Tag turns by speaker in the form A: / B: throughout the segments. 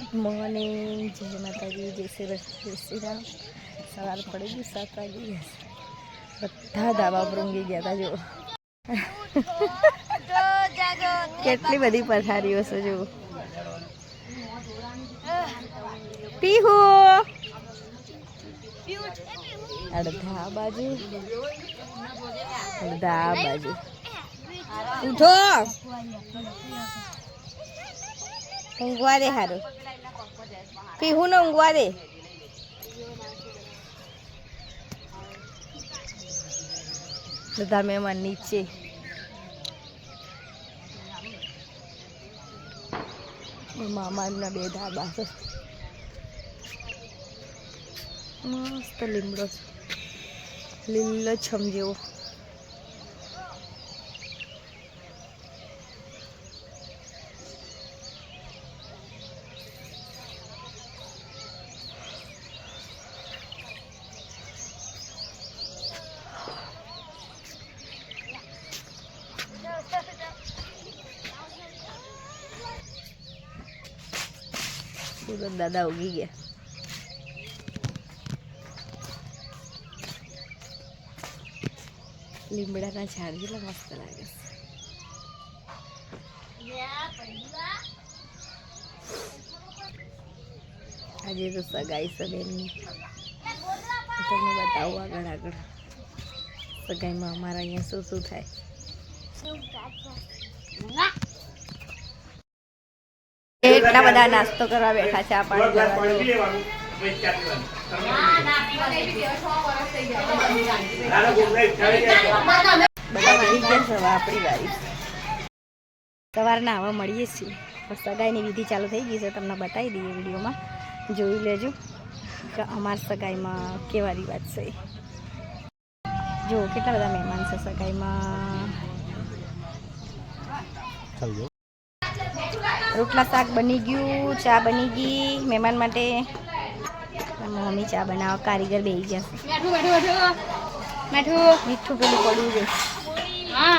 A: Good morning જય માતાજી, જય શ્રી જય સવાર પડી ગયું સાત વાગી બધા ધાબા પર ગયા હતા જો કેટલી બધી પથારીઓ છે જો પીહુ. અડધા બાજુ. અડધા બાજુ. ઉઠો. ઊંઘવા દે પીહુ ને ઊંઘવા દે. બધા મહેમાન નીચે. મામાના બે ધાબા છે. મસ્ત લીમડો લીલો છમ જેવો. સુરત દાદા ઉગી ગયા લીમડાના ઝાડ કેટલા મસ્ત લાગે છે આજે તો સગાઈ છે બેનની હું તમને બતાવું આગળ આગળ સગાઈમાં અમારા અહીંયા શું શું થાય એટલા બધા નાસ્તો કરવા બેઠા છે આ પાણી પીવા. બધા બેસી ગયા છે આપણી વારી. સવારના આવા મળીએ છીએ. સગાઈની વિધિ ચાલુ થઈ ગઈ છે. તમને બતાવી દઈએ વિડીયોમાં. જોઈ લેજો કે અમારા સગાઈમાં કેવા રિવાજ છે. જો કેટલા બધા મહેમાન છે સગાઈમાં. રોટલા શાક બની ગયું ચા બની ગઈ મહેમાન માટે મમ્મી ચા બનાવો કારીગર બેસી
B: બેઠું
A: મીઠું પેલું પડ્યું જોઈએ.
B: હા.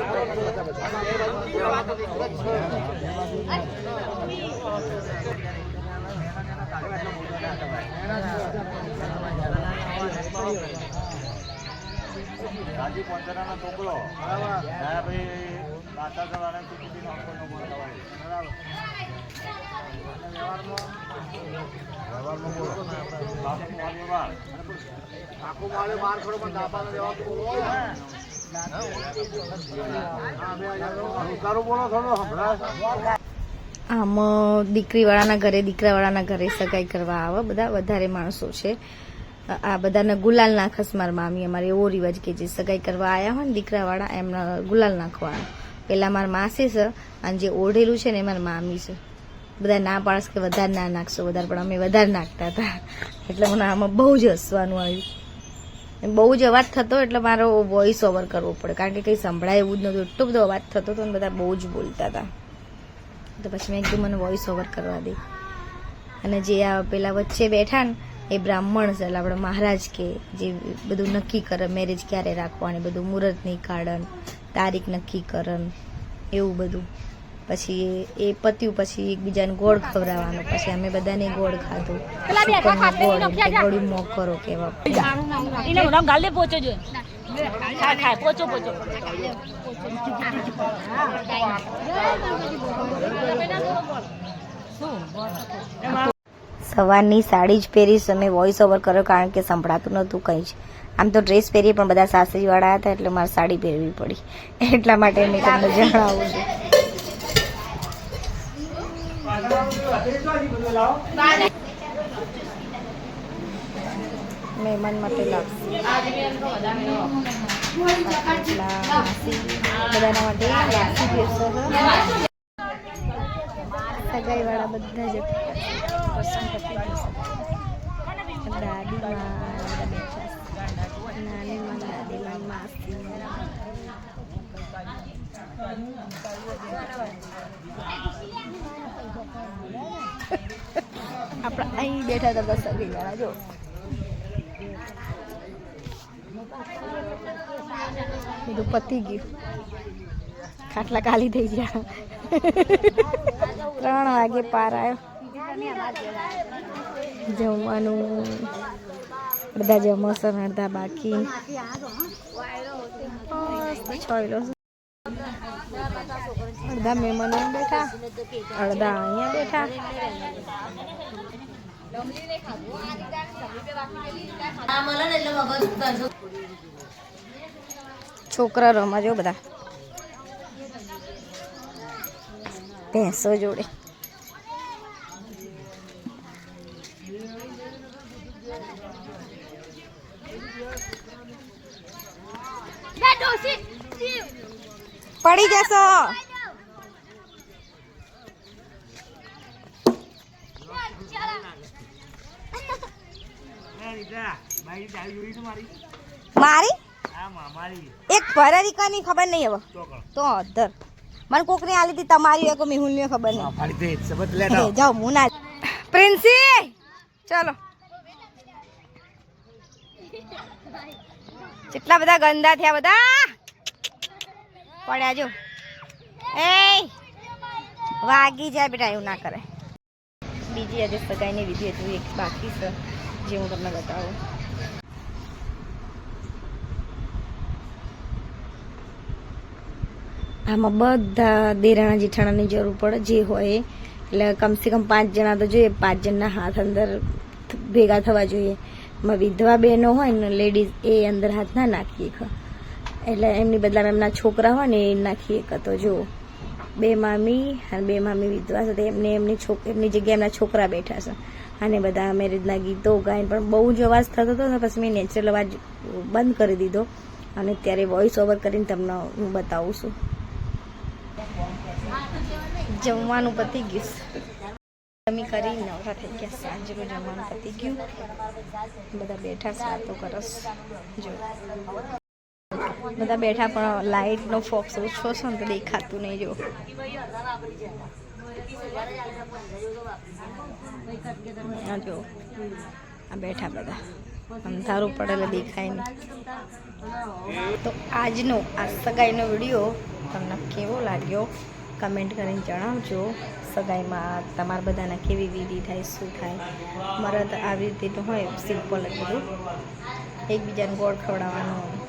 C: રાજી પંચનાનો ટોપલો બરાબર ભાઈ માતા કરવાને ટીપી બોલતા હોય બરાબર વ્યવહારમાં બોલો બાપુ મારી વાત આખું મારે માર ખડો પણ દાપાનો
A: આમ દીકરીવાળાના ઘરે, દીકરાવાળાના ઘરે સગાઈ કરવા આવે. બધા વધારે માણસો છે. આ બધાને ગુલાલ નાખસ મારા મામી અમારે એવો રિવાજ કે જે સગાઈ કરવા આવ્યા હોય ને દીકરાવાળા, એમને ગુલાલ નાખવાનો. પેલા મારા માસી છે, અને જે ઓઢેલું છે ને એ મારા મામી છે. બધા ના પાડશ કે વધારે ના નાખશો, વધારે પણ અમે વધારે નાખતા હતા. એટલે મને આમાં બહુ જ હસવાનું આવ્યું. બહુ જ અવાજ થતો એટલે મારો વોઇસ ઓવર કરવો પડે. કારણ કે કંઈ સંભળાય એવું જ નહોતું. એટલો બધો અવાજ થતો હતો ને બધા બહુ જ બોલતા હતા. તો પછી મેં કીધું, મને વોઇસ ઓવર કરવા દે. અને જે આ પેલા વચ્ચે બેઠા ને, એ બ્રાહ્મણ છે, એટલે આપણે મહારાજ કે જે બધું નક્કી કરે મેરેજ ક્યારે રાખવાની, બધું મુહૂર્તની કાઢન, તારીખ નક્કી કરન, એવું બધું. પછી એ પત્યું પછી એકબીજાને ગોળ ખવડાવવાનો. પછી અમે બધાને ગોળ ખાધું. શુકનનો ગોળ એટલે ગોળી મોકરો કેવા
B: એને ગાલે પહોંચો જો.
A: સવારની સાડી જ પહેરીશ અમે વોઇસ ઓવર કર્યો કારણ કે સંભળાતું નહોતું કંઈ જ. આમ તો ડ્રેસ પહેરી પણ બધા સાસરીવાળા હતા એટલે મારે સાડી પહેરવી પડી. એટલા માટે મેં તમને જણાવું છું. મહેમાન માટે લાપસી બધાના માટે લાપસી પીરસો સગાઈવાળા બધા જ ગયો છે. દાદીમાં દાદીમાં અહીં બેઠા હતા બસ સગાઈવાળા જો. બધું પતી ગયું. ખાટલા ખાલી થઈ ગયા. ત્રણ વાગે પાર આવ્યો. જમવાનું. બધા જમો છે અડધા બાકી. અડધા મહેમાનો બેઠા, અડધા અહીંયા બેઠા. છોકરા રમા જો બધા. ભેંસો જોડે. પડી જશો. મારી? એક ભરારિકાની ખબર નહીં હવે. તો અધર મને કોકની આલી હતી તમારી એક મિહુલની ખબર નહીં. જાઓ મુના પ્રિન્સી! ચલો. કેટલા બધા ગંદા થયા બધા? પડ્યા જો. એ વાગી જાય બેટા એવું ના કરે. બીજી આજે સગાઈની વિધિ હજુ એક બાકી છે. જે હું તમને બતાવું આમાં બધા દેરાણા જેઠાણાની જરૂર પડે, જે હોય. એટલે કમસે કમ પાંચ જણા તો જોઈએ, પાંચ જણના હાથ અંદર ભેગા થવા જોઈએ એમાં વિધવા બહેનો હોય ને લેડીઝ એ અંદર હાથ ના નાખીએ. એટલે એમની બદલામાં એમના છોકરા હોય ને, એ નાખીએ તો જો બે મામી અને બે મામી વિધવા છે એમને એમની છોક, એમની જગ્યાએ એમના છોકરા બેઠા છે. અને બધા મેરેજના ગીતો ગાઈને પણ બહુ જ અવાજ થતો હતો ને પછી મેં નેચરલ અવાજ બંધ કરી દીધો. અને ત્યારે વોઇસ ઓવર કરીને તમને હું બતાવું છું. જમવાનું પતી ગયું તમે કરી નવરા થઈ ગયા સાંજનું જમવાનું પતી ગયું. બધા બેઠા સાતો કરસ જો. બધા બેઠા પણ લાઇટનો ફોક્સ ઓછો છે ને તો દેખાતું નહીં જો. જો, આ બેઠા બધા. અંધારું પડેલું દેખાય નહીં. તો આજનો, આ સગાઈનો વીડિયો તમને કેવો લાગ્યો? કમેન્ટ કરીને જણાવજો. સગાઈમાં તમારા બધાના કેવી વિધિ થાય, શું થાય? મારા તો આવી રીતે તો હોય સિમ્પલ જ બધું. એકબીજાને ગોળ ખવડાવવાનો.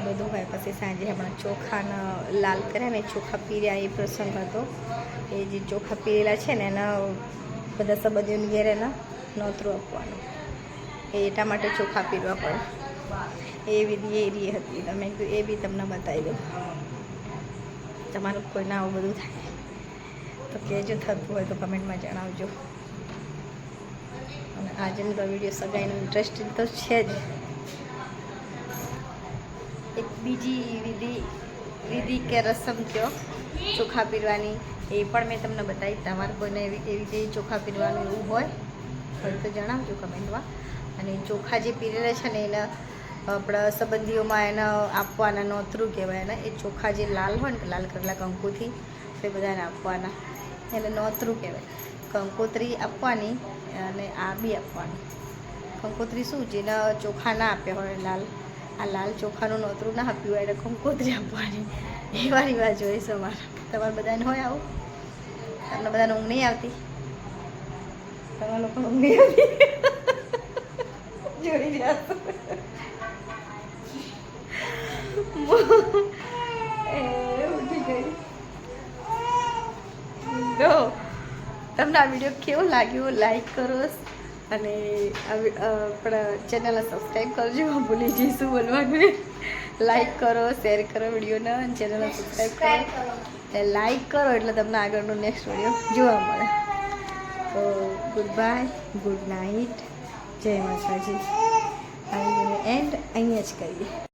A: એ બધું હોય પછી સાંજે હમણાં ચોખાના લાલ કર્યા ને ચોખા પીર્યા, એ પ્રસંગ હતો. એ જે ચોખા પીરેલા છે ને, એના બધા સંબંધીઓની ઘેર એના નોતરું આપવાનું. એટલા માટે ચોખા પીરવા પડે. એ વિધિ એ રી હતી. તમે કીધું, એ બી તમને બતાવી દઉં. તમારું કોઈને આવું બધું થાય. તો કહેજો, થતું હોય તો કમેન્ટમાં જણાવજો. અને આજનો તો વીડિયો સગાઈનો ઇન્ટરેસ્ટિંગ તો છે જ. બીજી વિધિ વિધિ કે રસમ કયો? ચોખા પીરવાની. એ પણ મેં તમને બતાવી. તમારે કોઈને એવી એવી રીતે ચોખા પીરવાનું એવું હોય હોય તો જણાવજો કમેન્ટમાં. અને ચોખા જે પીરેલા છે ને એના, આપણા સંબંધીઓમાં એને આપવાના નોતરું કહેવાય એને. એ ચોખા જે લાલ હોય ને લાલ કરેલા કંકુથી તે બધાને આપવાના. એને નોતરું કહેવાય. કંકોત્રી આપવાની અને આ બી આપવાની. કંકોત્રી શું? જેના ચોખા ના આપ્યા હોય લાલ. આ લાલ ચોખાનું નોતરું ના આપ્યું હોય એટલે કંકોત્રી આપવાની. એવા રિવાજ હોય છે અમારા. તમારે બધાને હોય આવું? તમને બધાને ઊંઘ નહીં આવતી? તમારા લોકો ઊંઘ નહીં આવતી? જોઈ રહ્યા તમને આ વીડિયો કેવો લાગ્યો? લાઈક કરો અને આપણા ચેનલને સબસ્ક્રાઈબ કરજો. ભૂલી જઈશું બોલવાનું. લાઈક કરો શેર કરો વિડીયોને અને ચેનલને સબસ્ક્રાઈબ કરો. એટલે લાઈક કરો એટલે તમને આગળનો નેક્સ્ટ વીડિયો જોવા મળે. તો ગુડ બાય ગુડ નાઇટ જય માતાજી. એન્ડ અહીંયા જ કરીએ.